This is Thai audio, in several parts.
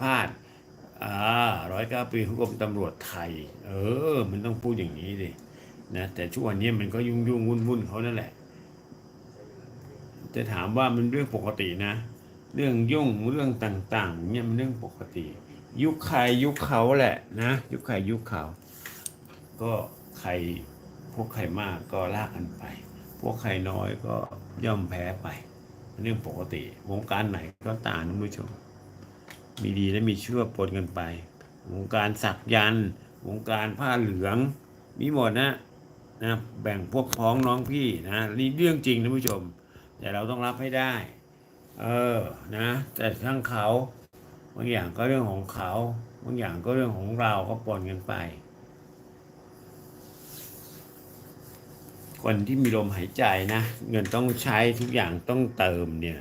พลาดอ่าร้อยเก้าปีของกรมตำรวจไทย เออ มันต้องพูดอย่างนี้ดินะแต่ช่วงนี้มันก็ยุ่งยุ่งวุ่นวุ่นเขานั่นแหละ จะถามว่ามันเรื่องปกตินะ เรื่องยุ่งเรื่องต่าง ๆ เนี่ยมันเรื่องปกติ ยุคใครยุคเขาแหละนะ ยุคใครยุคเขา ก็ใครพวกใครมากก็ลากกันไป พวกใครน้อยก็ย่อมแพ้ไปเป็นเรื่องปกติ วงการไหนก็ตามนะผู้ชม มีดีและมีชั่วปนกันไป วงการสักยันวงการผ้าเหลือง มีหมดนะนะแบ่งพวกพ้องน้องพี่นะนี่เรื่องจริงนะผู้ชม แต่เราต้องรับให้ได้ เออนะ แต่ทั้งเขาบางอย่างก็เรื่องของเขาบางอย่างก็เรื่องของเราก็ปนกันไป คนที่มีลมหายใจนะ เงินต้องใช้ทุกอย่างต้องเติมเนี่ย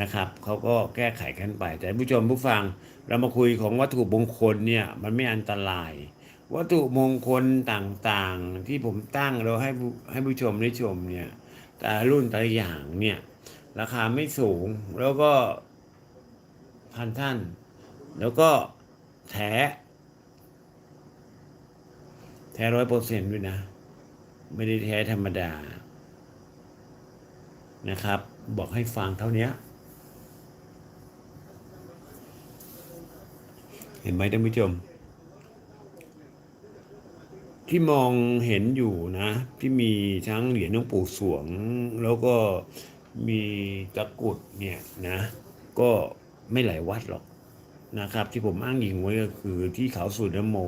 นะครับเขาก็แก้ไขกันไป แต่ผู้ชมผู้ฟังเรามาคุยของวัตถุมงคลเนี่ยมันไม่อันตราย วัตถุมงคลต่างๆ ที่ผมตั้งเราให้ให้ผู้ชมได้ชมเนี่ยแต่รุ่นแต่อย่างเนี่ยราคาไม่สูงแล้วก็พันท่าน แล้วก็แท้แท้ร้อยเปอร์เซ็นต์ด้วยนะ ไม่ได้แท้ธรรมดานะครับ บอกให้ฟังเท่านี้ เห็นไหมท่านผู้ชม ที่มองเห็นอยู่นะ ที่มีทั้งเหรียญหลวงปู่สวง แล้วก็มีตะกุดเนี่ยนะ ก็ไม่หลายวัดหรอกนะครับ ที่ผมอ้างอิงไว้ก็คือที่เขาสุนโม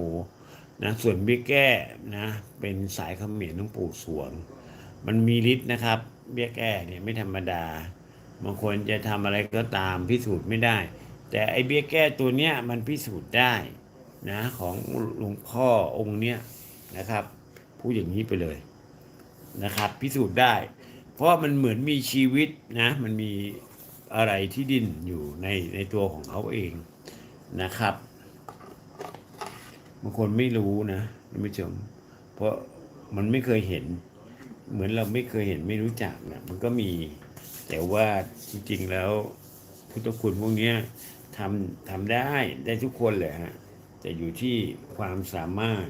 นะส่วนเบี้ยแก้นะเป็นสายเขมรหลวงปู่สวง มันมีฤทธิ์นะครับเบี้ยแก้เนี่ยไม่ธรรมดาบางคนจะทำอะไรก็ตามพิสูจน์ไม่ได้ แต่ไอเบี้ยแก้ตัวเนี้ยมันพิสูจน์ได้นะของหลวงพ่อองค์เนี้ยนะครับพูดอย่างนี้ไปเลยนะครับ พิสูจน์ได้ เพราะมันเหมือนมีชีวิตนะมันมีอะไรที่ดิ้นอยู่ในในตัวของเขาเองนะครับบางคนไม่รู้นะท่านผู้ชมเพราะมันไม่เคยเห็น เหมือนเราไม่เคยเห็นไม่รู้จักนะมันก็มีแต่ว่าจริงๆแล้ว พุทธคุณพวกนี้ทำทำได้ได้ทุกคนแหละฮะแต่อยู่ที่ความสามารถ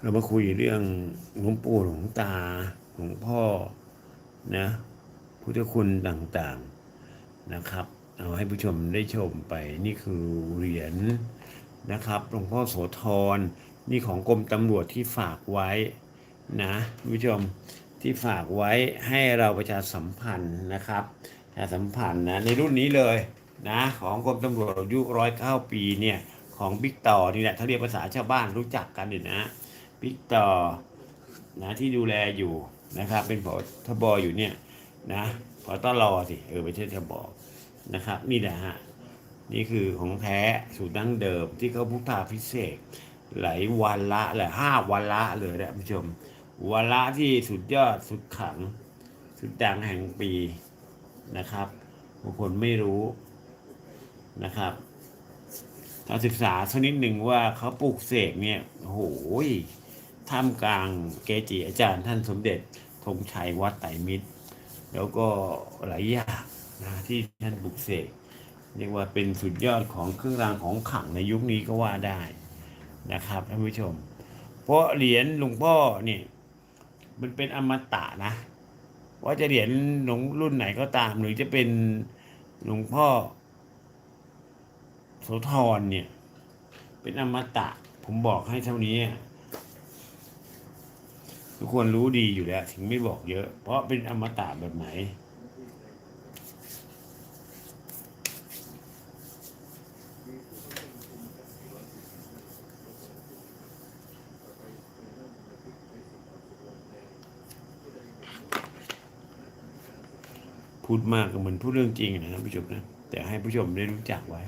เรามาคุยเรื่องหลวงปู่หลวงตา หลวงพ่อนะพุทธคุณต่างๆนะครับ เอาให้ผู้ชมได้ชมไปนี่คือเหรียญนะครับหลวงพ่อโสธรนี่ของกรมตำรวจที่ฝากไว้นะผู้ชมที่ฝากไว้ให้เราประชาสัมพันธ์นะครับประชาสัมพันธ์นะในรุ่นนี้เลยนะของกรมตำรวจอายุร้อยเก้าปีเนี่ยของบิ๊กต่อนี่แหละถ้าเรียกภาษาชาวบ้านรู้จักกันอยู่นะบิ๊กต่อนะที่ดูแลอยู่ นะครับ เป็นผอทบอยู่เนี่ยนะพอต้อรอสิเออไม่ใช่ทบนะครับ นี่แหละฮะนี่คือของแท้สูตรดั้งเดิมที่เขาพุทธาพิเศษหลายวันละหลายห้าวันละเลยนะผู้ชม วันละที่สุดยอดสุดขัง สุดดังแห่งปีนะครับบางคนไม่รู้นะครับถ้าศึกษาสักนิดหนึ่งว่าเขาปลูกเสกเนี่ยโอ้โห ท่ามกลางเกจิอาจารย์ท่านสมเด็จธงชัยวัดไตรมิตร แล้วก็หลายอย่างนะที่ท่านปลูกเสกเรียกว่าเป็นสุดยอดของเครื่องรางของขลังในยุคนี้ก็ว่าได้นะครับท่านผู้ชม เพราะเหรียญหลวงพ่อเนี่ยมันเป็นอมตะนะ ว่าจะเหรียญหลวงรุ่นไหนก็ตาม หรือจะเป็นหลวงพ่อโสธรเนี่ย เป็นอมตะ ผมบอกให้เท่านี้ ทุกคนรู้ดีอยู่แล้ว ถึงไม่บอกเยอะ เพราะเป็นอมตะแบบไหน พูดมากก็เหมือนพูดเรื่องจริงนะท่านผู้ชมนะ แต่ให้ผู้ชมได้รู้จักไว้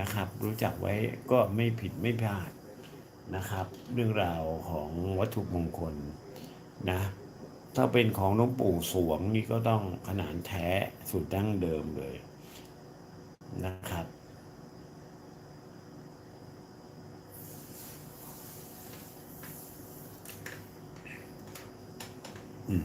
นะครับ รู้จักไว้ก็ไม่ผิดไม่พลาดนะครับ เรื่องราวของวัตถุมงคล นะถ้าเป็นของหลวงปู่สวงนี่ก็ต้องขนาดแท้สูตรดั้งเดิมเลยนะครับ อืม